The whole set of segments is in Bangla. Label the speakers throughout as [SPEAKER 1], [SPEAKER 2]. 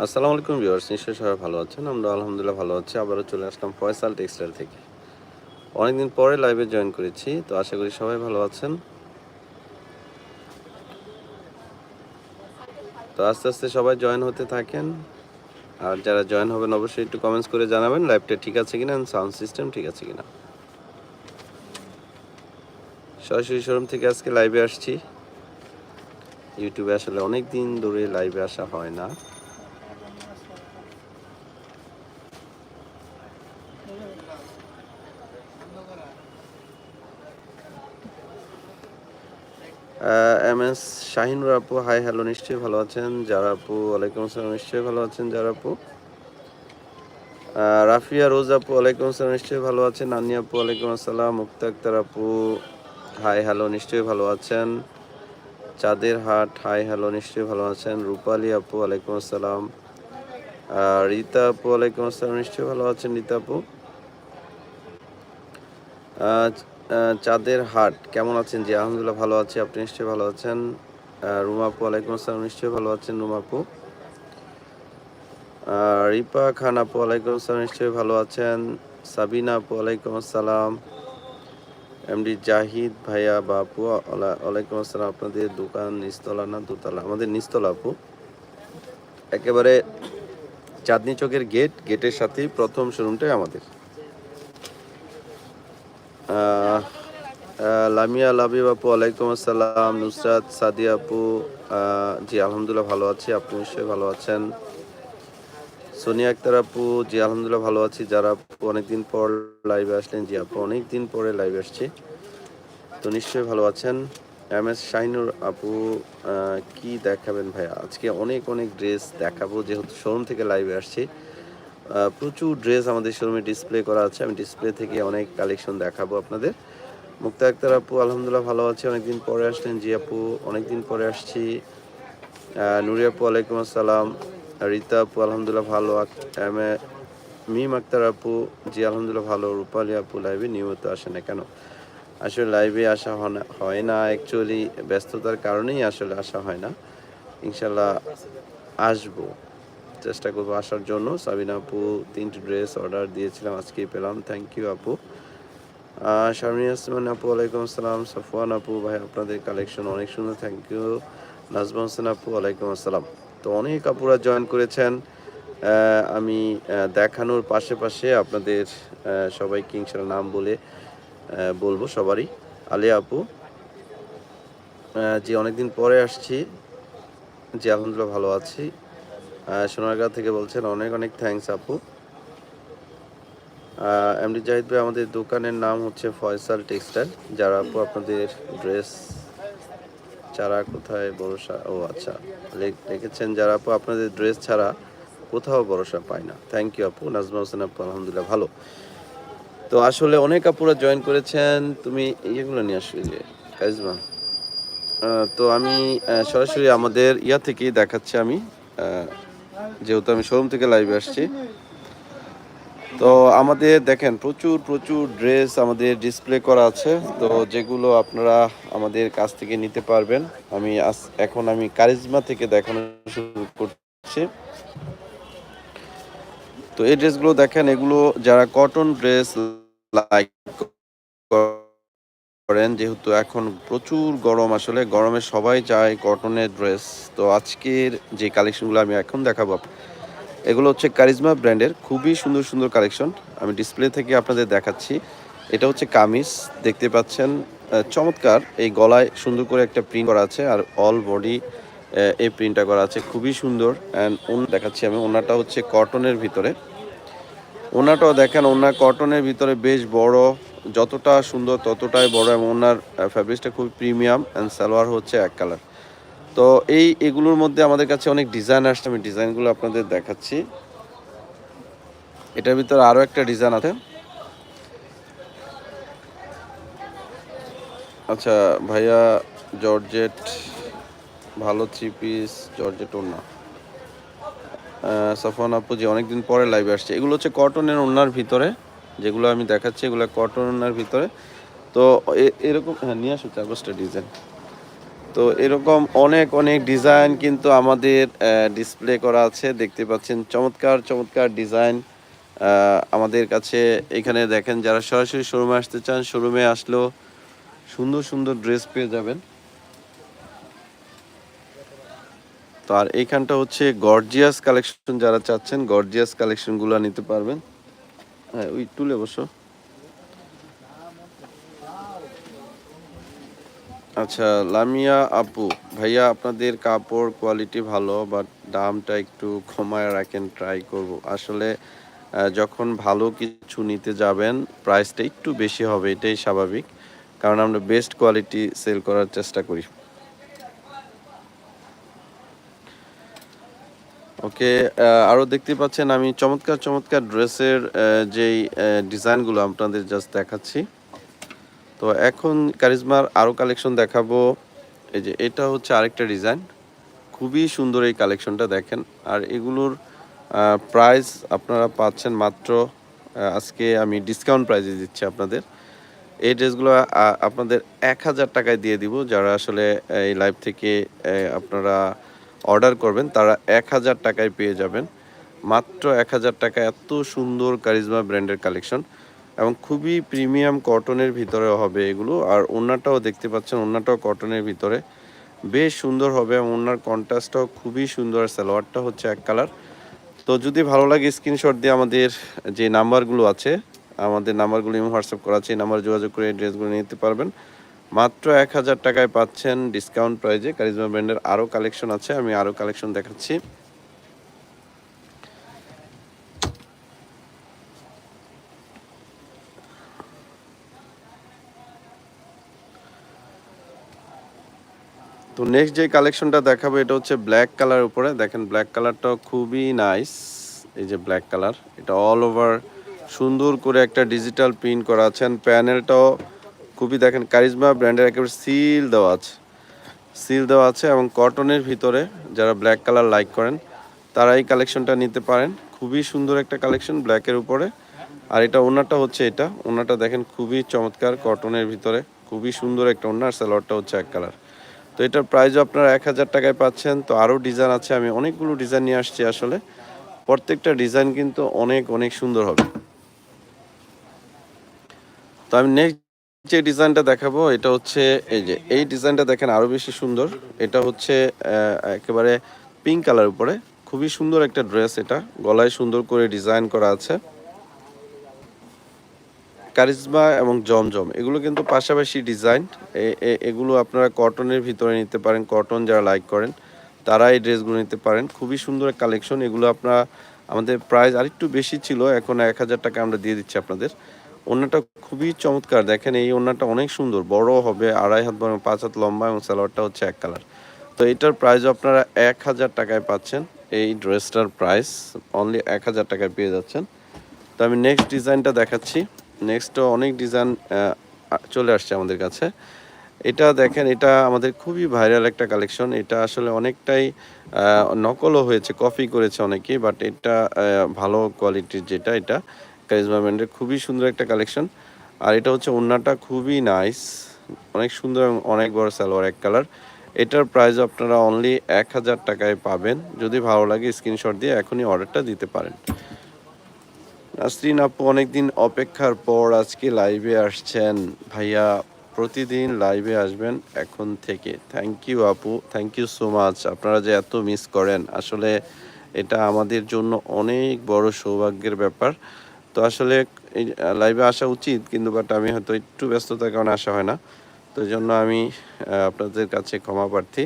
[SPEAKER 1] আসসালামু আলাইকুম ভিউয়ার্স, নিশ্চয়ই সবাই ভালো আছেন। আমরা আলহামদুলিল্লাহ ভালো আছি। আবারও চলে আসলাম ফয়সাল টেক্সটাইল থেকে। অনেকদিন পরে লাইভে জয়েন করেছি, তো আশা করি সবাই ভালো আছেন। তো আস্তে আস্তে সবাই জয়েন হতে থাকেন। আর যারা জয়েন হবেন, অবশ্যই একটু কমেন্টস করে জানাবেন লাইভটা ঠিক আছে কিনা সাউন্ড সিস্টেম ঠিক আছে কিনা। সরাসরি শোরুম থেকে আজকে লাইভে আসছি। ইউটিউবে আসলে অনেক দিন ধরে লাইভে আসা হয় না। এম এস শাহিনুর আপু হাই হ্যালো নিশ্চয়ই ভালো আছেন। যারা আপু, ওয়ালাইকুম আসসালাম, নিশ্চয়ই ভালো আছেন যারা আপু। রাফিয়া, রোজ আপু, ওয়ালাইকুম আসসালাম, নিশ্চয়ই ভালো আছেন। নানি আপু, ওয়ালাইকুম আসসালাম, মুক্তা আক্তার আপু হাই হ্যালো নিশ্চয়ই ভালো আছেন। চাঁদের হাট হাই হ্যালো নিশ্চয়ই ভালো আছেন। রূপালী আপু, ওয়ালাইকুম আসসালাম। রীতা আপু, ওয়ালাইকুম আসসালাম, নিশ্চয়ই ভালো আছেন, রীতা আপু। চাঁদের হাট, কেমন আছেন? জি, আলহামদুলিল্লাহ ভালো আছি, আপনি নিশ্চয়ই ভালো আছেন? রুমাপু ওয়ালাইকুম আসসালাম, নিশ্চয়ই ভালো আছেন রুমাপু রিপা খান আপু, ওয়ালাইকুম আসসালাম, নিশ্চয়ই ভালো আছেন? সাবিনা আপু, ওয়ালাইকুম আসসালাম। এমডি জাহিদ ভাইয়া বা আপু ওয়ালাইকুম আসসালাম, আপনাদের দোকান নিস্তলা না দোতলা? আমাদের নিচতলা আপু। একেবারে চাঁদনি চকের গেট, গেটের সাথেই প্রথম শোরুমটাই আমাদের। লামিয়া, লাবিব আপু ওয়ালাইকুম আসসালাম। নুসরাত, সাদিয়া আপু জি, আলহামদুলিল্লাহ ভালো আছি, আপনি নিশ্চয়ই ভালো আছেন? সোনিয়া আক্তার আপু, জি, আলহামদুলিল্লাহ ভালো আছি। যারা আপু অনেকদিন পর লাইভে আসলেন, জি, আপু অনেকদিন পরে লাইভে আসছি। তো নিশ্চয়ই ভালো আছেন? এম এস শাহিনুর আপু কি দেখাবেন ভাইয়া? আজকে অনেক অনেক ড্রেস দেখাবো, যেহেতু শোরুম থেকে লাইভে আসছি। প্রচুর ড্রেস আমাদের শোরুমে ডিসপ্লে করা আছে। আমি ডিসপ্লে থেকে অনেক কালেকশন দেখাবো আপনাদের। মুক্তা আক্তার আপু, আলহামদুলিল্লাহ ভালো আছে। অনেকদিন পরে আসলেন জি আপু, অনেকদিন পরে আসছি। নুরি আপু ওয়ালাইকুম আসসালাম। রীতা আপু, আলহামদুলিল্লাহ ভালো। মিম আক্তার আপু, জি, আলহামদুলিল্লাহ ভালো। রূপালী আপু লাইভে নিয়মিত আসে না কেন? আসলে লাইভে আসা হয় না। অ্যাকচুয়ালি ব্যস্ততার কারণেই আসলে আসা হয় না। ইনশাল্লাহ আসব। চেষ্টা করব আসার জন্য। সাবিনা আপু তিনটি ড্রেস অর্ডার দিয়েছিলাম আজকেই পেলাম। থ্যাংক ইউ আপু। শারমিন আসমান আপু ওয়ালাইকুম আসসালাম। সাফওয়ান আপু ভাই আপনাদের কালেকশন অনেক সুন্দর। থ্যাংক ইউ নাজমা হোসেন আপু ওয়ালাইকুম আসসালাম। তো অনেক আপুরা জয়েন করেছেন। আমি দেখানোর পাশে পাশে আপনাদের আহ, সবাইকে ইনশাল্লাহ নাম বলে বলব সবারই। আলিয়া আপু। জি অনেকদিন পরে আসছি। জি আলহামদুলিল্লাহ ভালো আছি। সোনারগাঁও থেকে বলছেন অনেক অনেক থ্যাঙ্কস আপু। এমডি জাহিদ ভাই আমাদের দোকানের নাম হচ্ছে ফয়সাল টেক্সটাইল। যারা আপু আপনাদের ড্রেস ছাড়া কোথায় ভরসা ও আচ্ছা লিখেছেন যারা আপু আপনাদের ড্রেস ছাড়া কোথাও ভরসা পায় না। থ্যাংক ইউ আপু নাজমা হোসেন আপু আলহামদুলিল্লাহ ভালো। তো আসলে অনেক আপুরা জয়েন করেছেন তুমি ইয়েগুলো নিয়ে আসলে আহ, তো আমি সরাসরি আমাদের ইয়া থেকেই দেখাচ্ছি আমি। যেহেতু আমি শোরুম থেকে লাইভে আসছি। তো আমাদের দেখেন, প্রচুর প্রচুর ড্রেস আমাদের ডিসপ্লে করা আছে। তো যেগুলো আপনারা আমাদের কাছ থেকে নিতে পারবেন, আমি এখন আমি কারিজমা থেকে দেখানো শুরু করছি। তো এই ড্রেসগুলো দেখেন, এগুলো যারা কটন ড্রেস লাইক করেন, যেহেতু এখন প্রচুর গরম আসলে, গরমে সবাই চায় কটনের ড্রেস তো আজকের যে কালেকশনগুলো আমি এখন দেখাবো, এগুলো হচ্ছে কারিজমা ব্র্যান্ডের খুবই সুন্দর সুন্দর কালেকশন আমি ডিসপ্লে থেকে আপনাদের দেখাচ্ছি। এটা হচ্ছে কামিজ। দেখতে পাচ্ছেন চমৎকার। এই গলায় সুন্দর করে একটা প্রিন্ট করা আছে, আর অল বডি এই প্রিন্টটা করা আছে। খুবই সুন্দর। অ্যান্ড ওন দেখাচ্ছি আমি, ওনাটা হচ্ছে কটনের ভিতরে। ওনাটাও দেখেন ওনার কটনের ভিতরে বেশ বড় যতটা সুন্দর, ততটাই বড় এবং ওনার ফ্যাব্রিক্সটা খুব প্রিমিয়াম অ্যান্ড সালোয়ার হচ্ছে এক কালার তো এই, এগুলোর মধ্যে আমাদের কাছে অনেক ডিজাইন আসছে, আমি ডিজাইনগুলো আপনাদের দেখাচ্ছি। এটার ভিতরে আরও একটা ডিজাইন আছে। আচ্ছা ভাইয়া, জর্জেট, ভালো থ্রি পিস জর্জেট ওনা সাফওয়ান আপু যে অনেকদিন পরে লাইভে আসছে, এগুলো হচ্ছে কটনের ওনার ভিতরে। যেগুলো আমি দেখাচ্ছি, এগুলো কটন ওনার ভিতরে। তো এরকম হ্যাঁ নিয়ে আসো চার পাঁচটা ডিজাইন তো এরকম অনেক অনেক ডিজাইন কিন্তু আমাদের ডিসপ্লে করা আছে। দেখতে পাচ্ছেন, চমৎকার চমৎকার ডিজাইন আমাদের কাছে এখানে দেখেন, যারা সরাসরি শোরুমে আসতে চান শোরুমে আসলেও সুন্দর সুন্দর ড্রেস পেয়ে যাবেন। তো আর এইখানটা হচ্ছে গর্জিয়াস কালেকশন যারা চাচ্ছেন গর্জিয়াস কালেকশনগুলো নিতে পারবেন। হ্যাঁ ওই তুলে বসো। আচ্ছা লামিয়া আপু, ভাইয়া, আপনাদের কাপড় কোয়ালিটি ভালো বাট দামটা একটু কমায় রাখেন ট্রাই করব। আসলে যখন ভালো কিছু নিতে যাবেন প্রাইসটা একটু বেশি হবে, এটাই স্বাভাবিক। কারণ আমরা বেস্ট কোয়ালিটি সেল করার চেষ্টা করি। ওকে আরও দেখতে পাচ্ছেন আমি চমৎকার চমৎকার ড্রেসের যেই ডিজাইনগুলো আপনাদের জাস্ট দেখাচ্ছি। তো এখন কারিজমার আরও কালেকশন দেখাবো। এই যে এটা হচ্ছে আরেকটা ডিজাইন। খুবই সুন্দর এই কালেকশনটা দেখেন। আর এগুলোর প্রাইস আপনারা পাচ্ছেন মাত্র আজকে আমি ডিসকাউন্ট প্রাইসে দিচ্ছি আপনাদের। এই ড্রেসগুলো আপনাদের এক হাজার টাকায় দিয়ে দিব। যারা আসলে এই লাইভ থেকে আপনারা অর্ডার করবেন, তারা এক হাজার টাকায় পেয়ে যাবেন। মাত্র এক হাজার টাকা, এত সুন্দর কারিজমা ব্র্যান্ডের কালেকশন। এবং খুবই প্রিমিয়াম কটনের ভিতরে হবে এগুলো। আর ওড়নাটাও দেখতে পাচ্ছেন ওড়নাটাও কটনের ভিতরে। বেশ সুন্দর হবে এবং ওনার কন্ট্রাস্টটাও খুবই সুন্দর। সালোয়ারটা হচ্ছে এক কালার। তো যদি ভালো লাগে, স্ক্রিনশট দিয়ে আমাদের যে নাম্বারগুলো আছে, আমাদের নাম্বারগুলো হোয়াটসঅ্যাপ করা আছে, এই নাম্বার যোগাযোগ করে ড্রেসগুলো নিতে পারবেন। মাত্র এক হাজার টাকায় পাচ্ছেন ডিসকাউন্ট প্রাইজে কারিজমা ব্র্যান্ডের আরও কালেকশন আছে, আমি আরও কালেকশন দেখাচ্ছি। তো নেক্সট যে কালেকশনটা দেখাবো, এটা হচ্ছে ব্ল্যাক কালার উপরে। দেখেন ব্ল্যাক কালারটা খুবই নাইস এই যে ব্ল্যাক কালার এটা অল ওভার সুন্দর করে একটা ডিজিটাল প্রিন্ট করা আছে। প্যানেলটাও খুবই দেখেন, কারিজমা ব্র্যান্ডের একেবারে সিল দেওয়া আছে। সিল দেওয়া আছে এবং কটনের ভিতরে যারা ব্ল্যাক কালার লাইক করেন, তারা এই কালেকশনটা নিতে পারেন। খুবই সুন্দর একটা কালেকশন ব্ল্যাকের উপরে। আর এটা ওনাটা হচ্ছে এটা। ওনাটা দেখেন খুবই চমৎকার কটনের ভিতরে। খুবই সুন্দর একটা ওনার, সালোয়ারটা হচ্ছে এক কালার। তো এটার প্রাইসও আপনারা এক হাজার টাকায় পাচ্ছেন। তো আরও ডিজাইন আছে, আমি অনেকগুলো ডিজাইন নিয়ে আসছি আসলে। প্রত্যেকটা ডিজাইন কিন্তু অনেক অনেক সুন্দর হবে। তো আমি নেক্সট যে ডিজাইনটা দেখাবো, এটা হচ্ছে এই যে, এই ডিজাইনটা দেখেন আরও বেশি সুন্দর। এটা হচ্ছে একেবারে পিঙ্ক কালার উপরে। খুবই সুন্দর একটা ড্রেস এটা। গলায় সুন্দর করে ডিজাইন করা আছে। কারিজমা এবং জমজম, এগুলো কিন্তু পাশাপাশি ডিজাইন এগুলো আপনারা কটনের ভিতরে নিতে পারেন। কটন যারা লাইক করেন, তারা এই ড্রেসগুলো নিতে পারেন। খুবই সুন্দর কালেকশন এগুলো আপনারা, আমাদের প্রাইস আরেকটু বেশি ছিল, এখন এক হাজার টাকা আমরা দিয়ে দিচ্ছি আপনাদের। ওড়নাটা খুবই চমৎকার। দেখেন এই ওড়নাটা অনেক সুন্দর। বড় হবে, আড়াই হাত বড় পাঁচ হাত লম্বা এবং সালোয়ারটা হচ্ছে এক কালার। তো এটার প্রাইস আপনারা এক হাজার টাকায় পাচ্ছেন। এই ড্রেসটার প্রাইস অনলি এক হাজার টাকায় পেয়ে যাচ্ছেন। তো আমি নেক্সট ডিজাইনটা দেখাচ্ছি। নেক্সটও অনেক ডিজাইন চলে আসছে আমাদের কাছে। এটা দেখেন, এটা আমাদের খুবই ভাইরাল একটা কালেকশন এটা আসলে অনেকটাই নকলও হয়েছে কপি করেছে অনেকেই বাট এটা ভালো কোয়ালিটির যেটা, এটা। কারিজমা ব্র্যান্ডের খুবই সুন্দর একটা কালেকশন আর এটা হচ্ছে ওড়নাটা খুবই নাইস অনেক সুন্দর অনেক বড় সালোয়ার, এক কালার এটার প্রাইস আপনারা অনলি এক হাজার টাকায় পাবেন। যদি ভালো লাগে স্ক্রিনশট দিয়ে এখনই অর্ডারটা দিতে পারেন। নাসরিন আপু, অনেকদিন অপেক্ষার পর আজকে লাইভে আসছেন। ভাইয়া, প্রতিদিন লাইভে আসবেন এখন থেকে। থ্যাংক ইউ আপু থ্যাংক ইউ সো মাচ আপনারা যে এত মিস করেন, আসলে এটা আমাদের জন্য অনেক বড় সৌভাগ্যের ব্যাপার। তো আসলে লাইভে আসা উচিত, কিন্তু বাট আমি হয়তো একটু ব্যস্ততার কারণে আসা হয় না। তো জন্য আমি আপনাদের কাছে ক্ষমা প্রার্থী।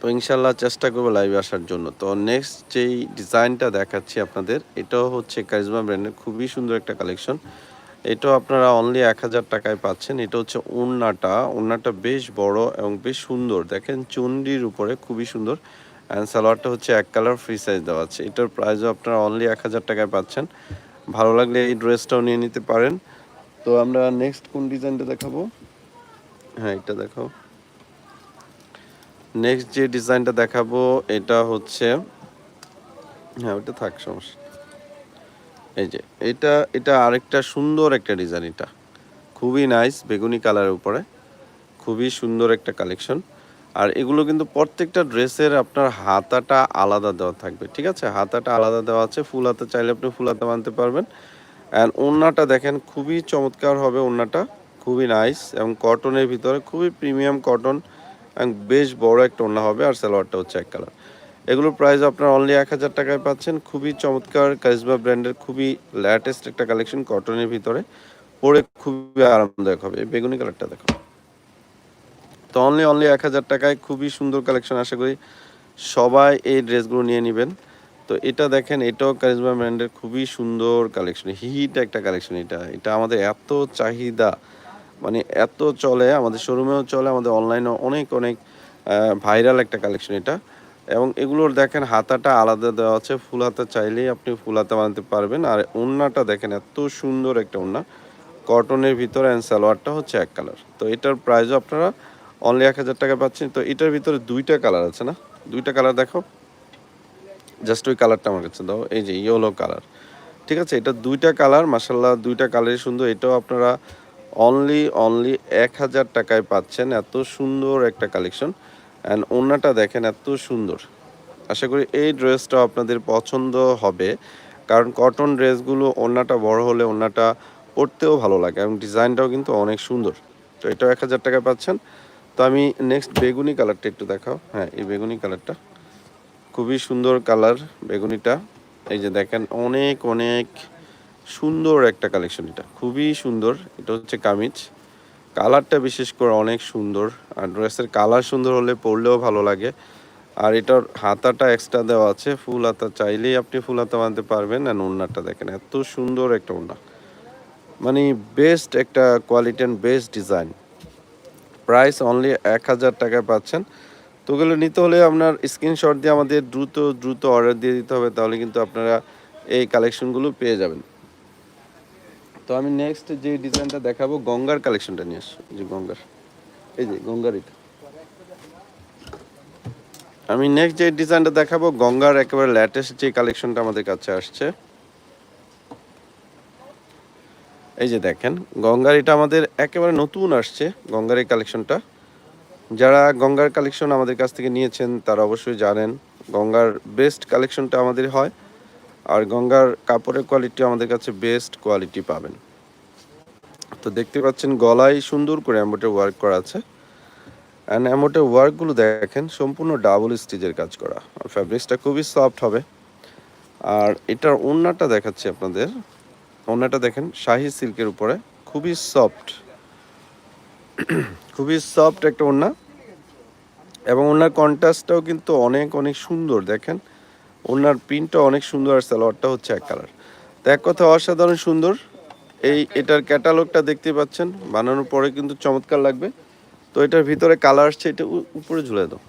[SPEAKER 1] তো ইনশাল্লাহ চেষ্টা করব লাইভে আসার জন্য। তো নেক্সট যেই ডিজাইনটা দেখাচ্ছি আপনাদের, এটাও হচ্ছে কারিজমা ব্র্যান্ডের খুবই সুন্দর একটা কালেকশন এটাও আপনারা অনলি এক হাজার টাকায় পাচ্ছেন। এটা হচ্ছে ওড়নাটা ওড়নাটা বেশ বড় এবং বেশ সুন্দর। দেখেন চুন্ডির উপরে খুবই সুন্দর। অ্যান্ড সালোয়ারটা হচ্ছে এক কালার ফ্রি সাইজ দেওয়া আছে। এটার প্রাইসও আপনারা অনলি এক হাজার টাকায় পাচ্ছেন। ভালো লাগলে এই ড্রেসটাও নিয়ে নিতে পারেন। তো আমরা নেক্সট কোন ডিজাইনটা দেখাবো? হ্যাঁ এটা দেখাও। নেক্সট যে ডিজাইনটা দেখাবো, এটা হচ্ছে হ্যাঁ ওটা থাক, সমস্যা এই যে, এটা এটা আরেকটা সুন্দর একটা ডিজাইন এটা। খুবই নাইস বেগুনি কালারের উপরে। খুবই সুন্দর একটা কালেকশন আর এগুলো কিন্তু প্রত্যেকটা ড্রেসের আপনার হাতাটা আলাদা দেওয়া থাকবে, ঠিক আছে? হাতাটা আলাদা দেওয়া আছে, ফুল হাতা চাইলে আপনি ফুল হাতা বানতে পারবেন। অ্যান্ড ওড়নাটা দেখেন খুবই চমৎকার হবে ওড়নাটা, খুবই নাইস এবং কটনের ভিতরে খুবই প্রিমিয়াম কটন এবং বেশ বড় একটা ওড়না হবে আর সালোয়ারটা হচ্ছে এক কালার এগুলোর প্রাইস আপনার অনলি এক হাজার টাকায় পাচ্ছেন, খুবই চমৎকার কারিজমা ব্র্যান্ডের খুবই ল্যাটেস্ট একটা কালেকশন কটনের ভিতরে, পরে খুবই আরামদায়ক হবে বেগুনি কালারটা দেখো তো অনলি অনলি এক হাজার টাকায় খুবই সুন্দর কালেকশন আশা করি সবাই এই ড্রেসগুলো নিয়ে নেবেন। তো এটা দেখেন, এটাও কারিজমা ব্র্যান্ডের খুবই সুন্দর কালেকশন হিট একটা কালেকশন এটা। এটা আমাদের এত চাহিদা মানে এত চলে, আমাদের শোরুমেও চলে, আমাদের অনলাইনেও অনেক অনেক ভাইরাল একটা কালেকশন এটা। এবং এগুলোর দেখেন, হাতাটা আলাদা দেওয়া আছে, ফুল হাতা চাইলেই আপনি ফুল হাতা বানাতে পারবেন। আর ওড়নাটা দেখেন, এত সুন্দর একটা ওড়না কটনের ভিতরে অ্যান্ড সালোয়ারটা হচ্ছে এক কালার তো এটার প্রাইসও আপনারা অনলি এক হাজার টাকা পাচ্ছেন তো এটার ভিতরে দুইটা কালার আছে না? দুইটা কালার দেখো। জাস্ট ওই কালারটা আমার কাছে দাও। এই যে ইয়েলো কালার ঠিক আছে? এটা দুইটা কালার মাসাল্লাহ দুইটা কালারই সুন্দর। এটাও আপনারা অনলি অনলি এক হাজার টাকায় পাচ্ছেন। এত সুন্দর একটা কালেকশন অ্যান্ড ওড়নাটা দেখেন এত সুন্দর। আশা করি এই ড্রেসটা আপনাদের পছন্দ হবে। কারণ কটন ড্রেসগুলো ওড়নাটা বড় হলে ওড়নাটা পরতেও ভালো লাগে এবং ডিজাইনটাও কিন্তু অনেক সুন্দর। তো এটাও এক হাজার টাকায় পাচ্ছেন। তো আমি নেক্সট বেগুনি কালারটা একটু দেখাও। হ্যাঁ এই বেগুনি কালারটা খুবই সুন্দর কালার বেগুনিটা। এই যে দেখেন, অনেক অনেক সুন্দর একটা কালেকশন এটা। খুবই সুন্দর। এটা হচ্ছে কামিজ। কালারটা বিশেষ করে অনেক সুন্দর। আর ড্রেসের কালার সুন্দর হলে পরলেও ভালো লাগে। আর এটার হাতাটা এক্সট্রা দেওয়া আছে। ফুল হাতা চাইলেই আপনি ফুল হাতা বানতে পারবেন। আর ওড়নাটা দেখেন, এত সুন্দর একটা ওড়না। মানে বেস্ট একটা quality and best design price only এক হাজার টাকায় পাচ্ছেন। তো ওগুলো নিতে হলে আপনার স্ক্রিনশট দিয়ে আমাদের দ্রুত দ্রুত অর্ডার দিয়ে দিতে হবে, তাহলে কিন্তু আপনারা এই কালেকশনগুলো পেয়ে যাবেন। তো আমি নেক্সট যে ডিজাইনটা দেখাবো, গঙ্গার কালেকশনটা নিয়ে আসছি। যে গঙ্গার, এই যে গঙ্গার এটা। আমি নেক্সট যে ডিজাইনটা দেখাবো, গঙ্গার একেবারে ল্যাটেস্ট যে কালেকশনটা আমাদের কাছে আসছে। এই যে দেখেন গঙ্গার এটা আমাদের একেবারে নতুন আসছে, গঙ্গার এই কালেকশনটা যারা গঙ্গার কালেকশন আমাদের কাছ থেকে নিয়েছেন, তারা অবশ্যই জানেন, গঙ্গার বেস্ট কালেকশনটা আমাদের হয়, আর গঙ্গার কাপড়ের কোয়ালিটি আমাদের কাছে বেস্ট কোয়ালিটি পাবেন। তো দেখতে পাচ্ছেন, গলায় সুন্দর করে অ্যাম্বোটের ওয়ার্ক করা আছে। অ্যান্ড অ্যাম্বোটের ওয়ার্কগুলো দেখেন, সম্পূর্ণ ডাবল স্টিচের কাজ করা। আর ফ্যাব্রিক্সটা খুবই সফট হবে। আর এটার ওড়নাটা দেখাচ্ছি আপনাদের। ওড়নাটা দেখেন, শাহি সিল্কের উপরে। খুবই সফট খুবই সফট একটা ওড়না। এবং ওনার কন্ট্রাস্টটাও কিন্তু অনেক অনেক সুন্দর, দেখেন। ওনার প্রিন্টটা অনেক সুন্দর আর সালোয়ারটা হচ্ছে এক কালার তো এক কথা, অসাধারণ সুন্দর। এই, এটার ক্যাটালগটা দেখতে পাচ্ছেন। বানানোর পরে কিন্তু চমৎকার লাগবে। তো এটার ভিতরে কালার আসছে, এটা উপরে ঝুলে দাও।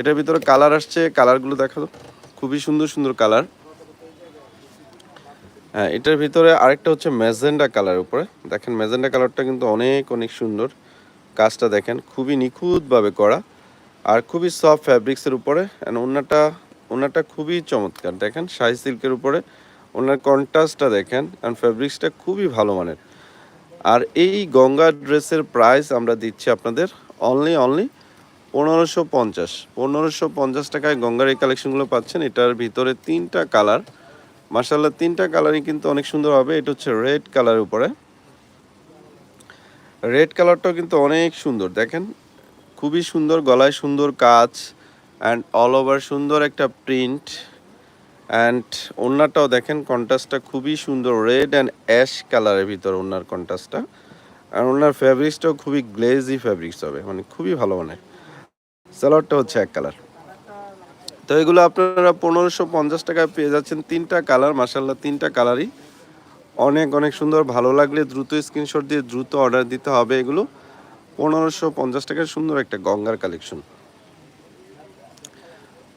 [SPEAKER 1] এটার ভিতরে কালার আসছে কালারগুলো দেখা দাও খুবই সুন্দর সুন্দর কালার হ্যাঁ এটার ভিতরে আরেকটা হচ্ছে ম্যাজেন্ডা কালার উপরে। দেখেন ম্যাজেন্ডা কালারটা কিন্তু অনেক অনেক সুন্দর। কাজটা দেখেন, খুবই নিখুঁতভাবে করা আর খুবই সফট ফ্যাব্রিক্সের উপরে। অ্যান্ড ওনাটা ওনাটা খুবই চমৎকার। দেখেন, শাহি সিল্কের উপরে। ওনার কন্ট্রাস্টটা দেখেন অ্যান্ড ফ্যাব্রিক্সটা খুবই ভালো মানের। আর এই গঙ্গা ড্রেসের প্রাইস আমরা দিচ্ছি আপনাদের অনলি অনলি পনেরোশো পঞ্চাশ। পনেরোশো পঞ্চাশ টাকায় গঙ্গার এই কালেকশনগুলো পাচ্ছেন। এটার ভিতরে তিনটা কালার। মার্শাল্লাহ তিনটা কালারই কিন্তু অনেক সুন্দর হবে। এটা হচ্ছে রেড কালারের উপরে। রেড কালারটাও কিন্তু অনেক সুন্দর, দেখেন। খুবই সুন্দর, গলায় সুন্দর কাজ অ্যান্ড অল ওভার সুন্দর একটা প্রিন্ট অ্যান্ড ওড়নাটাও দেখেন কন্ট্রাস্টটা খুবই সুন্দর রেড অ্যান্ড অ্যাশ কালারের ভিতর ওনার কন্ট্রাস্টটা আর ওনার ফ্যাব্রিক্সটাও খুবই গ্লেজি ফ্যাব্রিক্স হবে মানে খুবই ভালো মানের। সালোয়ারটা হচ্ছে এক কালার তো এগুলো আপনারা পনেরোশো পঞ্চাশ টাকায় পেয়ে যাচ্ছেন। তিনটা কালার মাসাল্লাহ তিনটা কালারই। অনেক অনেক সুন্দর, ভালো লাগলে দ্রুত স্ক্রিনশট দিয়ে দ্রুত অর্ডার দিতে হবে এগুলো। পনেরোশো পঞ্চাশ টাকার সুন্দর একটা গঙ্গার কালেকশন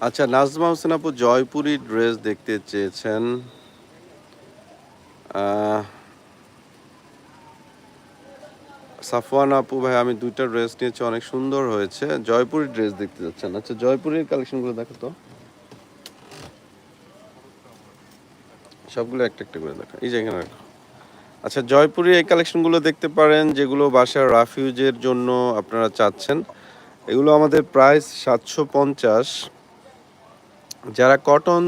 [SPEAKER 1] আচ্ছা নাজমা হোসেন আপু জয়পুরি ড্রেস দেখতে চেয়েছেন। সাফওয়ান আপু ভাই, আমি দুইটা ড্রেস নিয়েছি, অনেক সুন্দর হয়েছে। জয়পুরি ড্রেস দেখতে যাচ্ছেন। আচ্ছা জয়পুরের কালেকশনগুলো দেখো তো। সবগুলো একটা একটা করে দেখো এই যে এখানে রাখো। আচ্ছা জয়পুরি এই কালেকশনগুলো দেখতে পারেন, যেগুলো বাসার রাফিউজের জন্য আপনারা চাচ্ছেন। এগুলো আমাদের প্রাইস সাতশো পঞ্চাশ। যারা কটন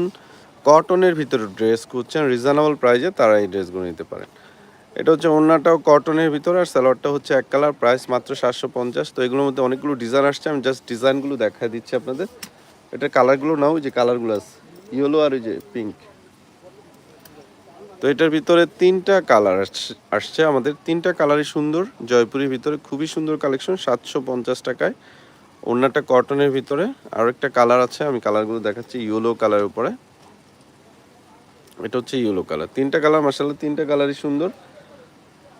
[SPEAKER 1] কটনের ভিতরে ড্রেস খুঁজছেন রিজনেবল প্রাইসে তারা এই ড্রেসগুলো নিতে পারেন। এটা হচ্ছে অন্যটাও কটনের ভিতরে আর সালোয়ারটা হচ্ছে এক কালার প্রাইস মাত্র সাতশো পঞ্চাশ। তো এগুলোর মধ্যে অনেকগুলো ডিজাইন আসছে, আমি জাস্ট ডিজাইনগুলো দেখা দিচ্ছি আপনাদের। এটা কালারগুলো নাও যে কালারগুলো আছে ইয়েলো আর ওই যে পিঙ্ক তো এটার ভিতরে তিনটা কালার আসছে আমাদের। তিনটা কালারই সুন্দর, জয়পুরের ভিতরে খুবই সুন্দর কালেকশন সাতশো পঞ্চাশ টাকায়। অন্যটা কটনের ভিতরে। আর একটা কালার আছে, আমি কালারগুলো দেখাচ্ছি ইয়েলো কালারের উপরে। এটা হচ্ছে ইয়েলো কালার তিনটা কালার মাসাল্লাহ তিনটা কালারই সুন্দর।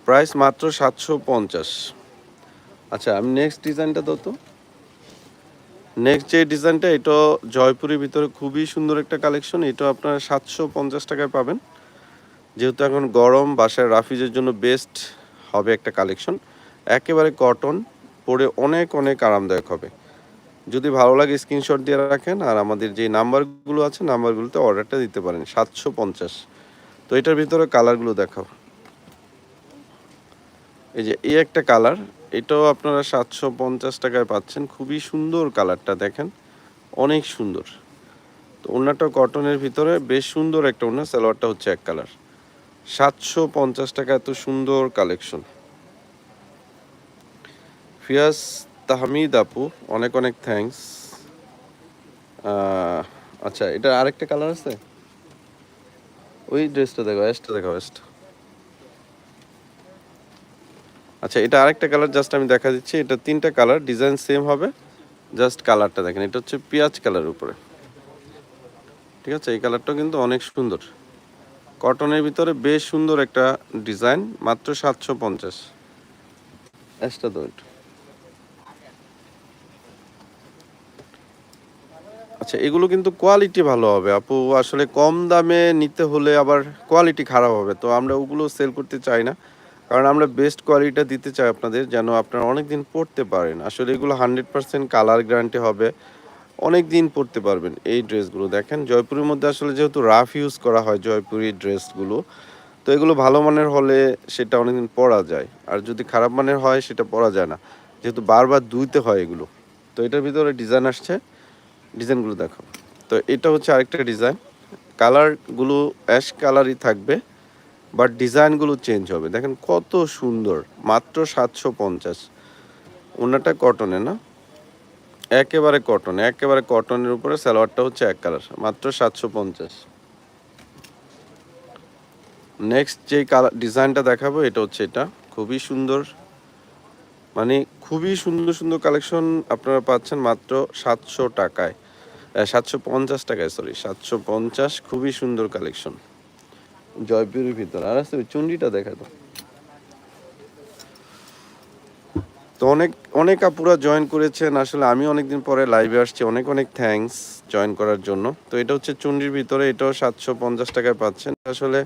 [SPEAKER 1] প্রাইস মাত্র সাতশো পঞ্চাশ। আচ্ছা আমি নেক্সট ডিজাইনটা দাও তো। নেক্সট যে ডিজাইনটা এটা জয়পুরের ভিতরে খুবই সুন্দর একটা কালেকশন এটা আপনারা সাতশো পঞ্চাশ টাকায় পাবেন। যেহেতু এখন গরম বাসায় রাফিজের জন্য বেস্ট হবে একটা কালেকশন একেবারে কটন পরে অনেক অনেক আরামদায়ক হবে। যদি ভালো লাগে স্ক্রিনশট দিয়ে রাখেন, আর আমাদের যে নাম্বারগুলো আছে, নাম্বারগুলোতে অর্ডারটা দিতে পারেন, সাতশো পঞ্চাশ। তো এটার ভিতরে কালারগুলো দেখাও। এই যে, এই একটা কালার, এটাও আপনারা সাতশো পঞ্চাশ টাকায় পাচ্ছেন। খুবই সুন্দর কালারটা দেখেন, অনেক সুন্দর। তো ওনাটা কটনের ভিতরে, বেশ সুন্দর একটা ওনা সালোয়ারটা হচ্ছে এক কালার। সাতশো পঞ্চাশ টাকা এত সুন্দর কালেকশন। ফিয়াস তাহমিদ আপু, অনেক অনেক থ্যাঙ্কস। আচ্ছা এটা আরেকটা কালার আছে? ওই ড্রেসটা দেখো, অ্যাশটা দেখো, অ্যাশটা। আচ্ছা এটা আরেকটা কালার জাস্ট আমি দেখা দিচ্ছি। এটা তিনটা কালার ডিজাইন সেম হবে। জাস্ট কালারটা দেখেন, এটা হচ্ছে পেঁয়াজ কালারের উপরে। ঠিক আছে, এই কালারটাও কিন্তু অনেক সুন্দর। কটনের ভিতরে বেশ সুন্দর একটা ডিজাইন মাত্র সাতশো পঞ্চাশ। এক্সট্রা একটু আচ্ছা এগুলো কিন্তু কোয়ালিটি ভালো হবে। আপু, আসলে কম দামে নিতে হলে আবার কোয়ালিটি খারাপ হবে। তো আমরা ওগুলো সেল করতে চাই না। কারণ আমরা বেস্ট কোয়ালিটিটা দিতে চাই আপনাদের যেন আপনারা অনেক দিন পড়তে পারেন। আসলে এগুলো হান্ড্রেড পার্সেন্ট কালার গ্যারান্টি হবে। অনেক দিন পরতে পারবেন এই ড্রেসগুলো দেখেন, জয়পুরের মধ্যে আসলে যেহেতু রাফ ইউজ করা হয় জয়পুরি ড্রেসগুলো তো এগুলো ভালো মানের হলে সেটা অনেকদিন পরা যায়। আর যদি খারাপ মানের হয়, সেটা পরা যায় না। যেহেতু বারবার ধুইতে হয় এগুলো। তো এটার ভিতরে ডিজাইন আসছে। ডিজাইনগুলো দেখো তো এটা হচ্ছে আরেকটা ডিজাইন কালারগুলো অ্যাশ কালারই থাকবে। বাট ডিজাইনগুলো চেঞ্জ হবে। দেখেন কত সুন্দর, মাত্র সাতশো পঞ্চাশ। ওনাটা কটনে না? একেবারে কটন একেবারে কটনের উপরে সালোয়ারটা হচ্ছে এক কালার মাত্র সাতশো পঞ্চাশ। নেক্সট যে কালার ডিজাইনটা দেখাবো, এটা হচ্ছে এটা। খুবই সুন্দর। মানে খুবই সুন্দর সুন্দর কালেকশন আপনারা পাচ্ছেন মাত্র সাতশো টাকায়। সাতশো পঞ্চাশ টাকায় সরি সাতশো পঞ্চাশ, খুবই সুন্দর কালেকশন জয়পুরের ভিতর। আর আসতে চুন্ডিটা দেখা তো। তো অনেক অনেক আপুরা জয়েন করেছেন। আসলে আমি অনেকদিন পরে লাইভে আসছি। অনেক অনেক থ্যাঙ্কস জয়েন করার জন্য। তো এটা হচ্ছে চুন্ডির ভিতরে। এটাও সাতশো পঞ্চাশ টাকায় পাচ্ছেন। আসলে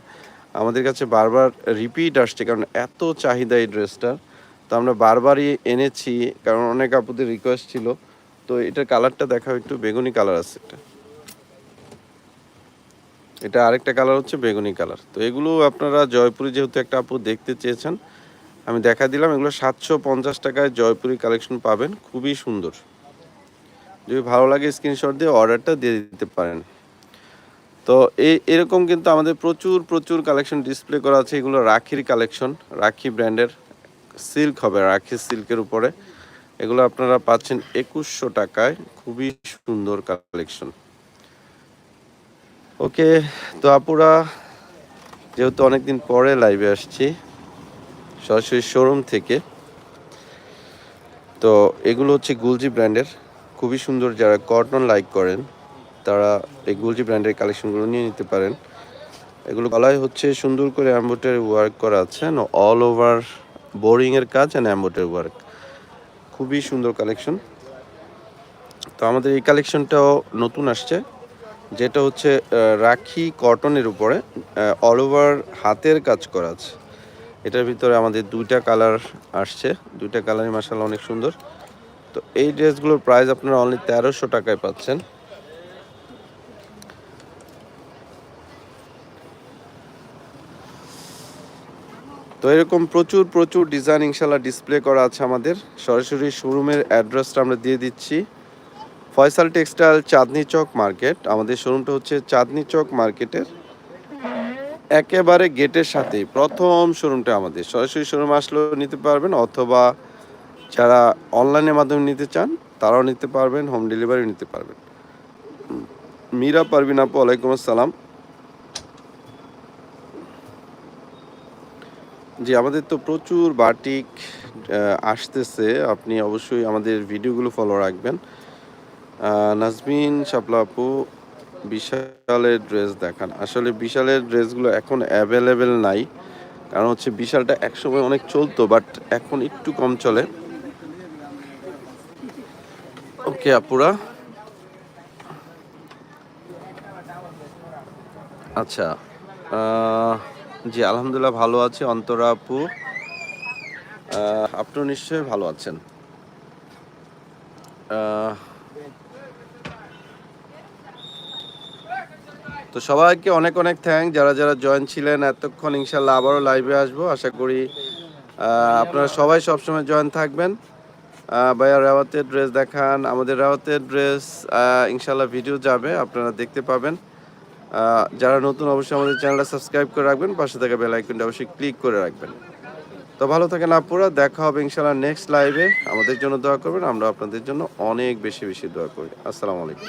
[SPEAKER 1] আমাদের কাছে বারবার রিপিট আসছে। কারণ এত চাহিদা এই ড্রেসটার তো আমরা বারবারই এনেছি। কারণ অনেক আপুদের রিকোয়েস্ট ছিল। তো এটার কালারটা দেখাও একটু। বেগুনি কালার আছে এটা এটা আরেকটা কালার হচ্ছে বেগুনি কালার তো এগুলো আপনারা জয়পুরি যেহেতু একটা আপু দেখতে চেয়েছেন, আমি দেখা দিলাম, এগুলো সাতশো পঞ্চাশ টাকায় জয়পুরি কালেকশন পাবেন। খুবই সুন্দর। যদি ভালো লাগে স্ক্রিনশট দিয়ে অর্ডারটা দিয়ে দিতে পারেন। তো এই এরকম কিন্তু আমাদের প্রচুর প্রচুর কালেকশন ডিসপ্লে করা আছে। এগুলো রাখির কালেকশন রাখি ব্র্যান্ডের সিল্ক হবে, রাখি সিল্কের উপরে। এগুলো আপনারা পাচ্ছেন একুশশো টাকায়। খুবই সুন্দর কালেকশন ওকে, তো আপুরা, যেহেতু অনেকদিন পরে লাইভে আসছি, সরাসরি শোরুম থেকে, তো এগুলো হচ্ছে গুলজি ব্র্যান্ডের খুবই সুন্দর যারা কটন লাইক করেন, তারা এই গুলজি ব্র্যান্ডের কালেকশনগুলো নিয়ে নিতে পারেন। এগুলো গলায় হচ্ছে সুন্দর করে অ্যাম্বোটারি ওয়ার্ক করা আছে অল ওভার বোরিংয়ের কাজ অ্যান্ড অ্যাম্বোটারি ওয়ার্ক খুবই সুন্দর কালেকশন তো আমাদের এই কালেকশনটাও নতুন আসছে। যেটা হচ্ছে রাখি কটনের উপরে অল ওভার হাতের কাজ করা আছে। এটার ভিতরে আমাদের দুইটা কালার আসছে। দুইটা কালারই মাসাল অনেক সুন্দর। তো এই ড্রেসগুলোর প্রাইস আপনারা অনলি তেরোশো টাকায় পাচ্ছেন। তো এরকম প্রচুর প্রচুর ডিজাইন ইনশাল্লাহ ডিসপ্লে করা আছে আমাদের। সরাসরি শোরুমের অ্যাড্রেসটা আমরা দিয়ে দিচ্ছি। Faisal Textile Chandni Chowk market. আমাদের শোরুমটা হচ্ছে চাঁদনি চক মার্কেটের একেবারে গেটের সাথেই। প্রথম শোরুমটা আমাদের। সরাসরি শোরুম আসলেও নিতে পারবেন, অথবা যারা অনলাইনের মাধ্যমে নিতে চান, তারাও নিতে পারবেন হোম ডেলিভারি নিতে পারবেন। মীরা পারবিন আপু, ওয়ালাইকুম আসসালাম। জি, আমাদের তো প্রচুর বাটিক আসতেছে। আপনি অবশ্যই আমাদের ভিডিওগুলো ফলো রাখবেন। নাজমিন শাপলা আপু বিশালের ড্রেস দেখান। আসলে বিশালের ড্রেসগুলো এখন অ্যাভেলেবেল নাই, কারণ হচ্ছে বিশালটা একসময় অনেক চলতো বাট এখন একটু কম চলে। ওকে আপুরা। আচ্ছা জি, আলহামদুলিল্লাহ ভালো আছে, অন্তরা আপু। আপনিও নিশ্চয়ই ভালো আছেন। তো সবাইকে অনেক অনেক থ্যাংক যারা যারা জয়েন ছিলেন, এতক্ষণ ইনশাল্লাহ আবারও লাইভে আসব। আশা করি আপনারা সবাই সবসময় জয়েন থাকবেন। ভাইয়া রাওয়াতের ড্রেস দেখান। আমাদের রাওয়াতের ড্রেস ইনশাল্লাহ ভিডিও যাবে, আপনারা দেখতে পাবেন। যারা নতুন অবশ্যই আমাদের চ্যানেলটা সাবস্ক্রাইব করে রাখবেন। পাশে থাকা বেল আইকনটা অবশ্যই ক্লিক করে রাখবেন। তো ভালো থাকেন আপুরা, দেখা হবে ইনশাল্লাহ নেক্সট লাইভে আমাদের জন্য দোয়া করবেন আমরা আপনাদের জন্য অনেক বেশি বেশি দোয়া করি। আসসালামু আলাইকুম।